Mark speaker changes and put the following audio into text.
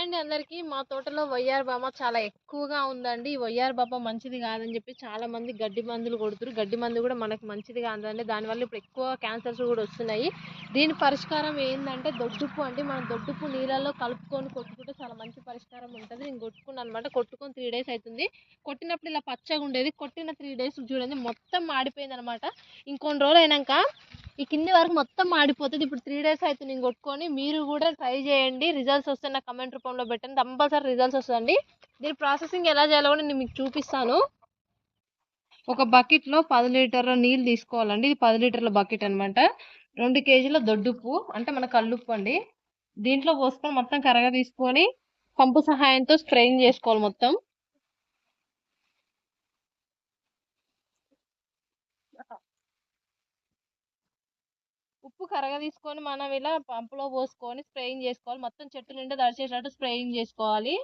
Speaker 1: అండి అందరికీ మా తోటలో వయ్యార్ బామ చాలా ఎక్కువగా ఉందండి. ఈ వయ్యార్ బామ మంచిది కాదని చెప్పి చాలా మంది గడ్డి మందులు కొడుతురు. గడ్డి మందు కూడా మనకు మంచిది కాదండి. దానివల్ల ఇప్పుడు ఎక్కువ క్యాన్సర్స్ కూడా వస్తున్నాయి. దీని పరిష్కారం ఏంటంటే దొడ్డుప్పు అండి. మనం దొడ్డుప్పు నీళ్ళల్లో కలుపుకొని కొట్టుకుంటే చాలా మంచి పరిష్కారం ఉంటుంది. నేను కొట్టుకున్నాను అనమాట కొట్టుకొని త్రీ డేస్ అవుతుంది కొట్టినప్పుడు ఇలా పచ్చగా ఉండేది. కొట్టిన త్రీ డేస్ చూడండి మొత్తం మాడిపోయింది అనమాట ఇంకొన్ని రోజులు అయినాక ఈ కింది వరకు మొత్తం మాడిపోతుంది. ఇప్పుడు త్రీ డేస్ అయితే నేను కొట్టుకొని మీరు కూడా ట్రై చేయండి. రిజల్ట్స్ వస్తే నా కమెంట్ రూపంలో పెట్టండి. కంపల్సరీ రిజల్ట్స్ వస్తుంది దీని ప్రాసెసింగ్ ఎలా చేయాలో కూడా నేను మీకు చూపిస్తాను. ఒక బకెట్లో పది లీటర్ల నీళ్ళు తీసుకోవాలండి. ఇది పది లీటర్ల బకెట్ అనమాట రెండు కేజీల దొడ్డుప్పు అంటే మన కల్లుప్పు అండి. దీంట్లో పోసుకొని మొత్తం కరగా తీసుకొని పంపు సహాయంతో స్ప్రేయింగ్ చేసుకోవాలి మొత్తం. ఉప్పు కరగ తీసుకొని మనం ఇలా పంపులో పోసుకొని స్ప్రేయింగ్ చేసుకోవాలి. మొత్తం చెట్టు నిండా తడిచేటట్టు స్ప్రేయింగ్ చేసుకోవాలి.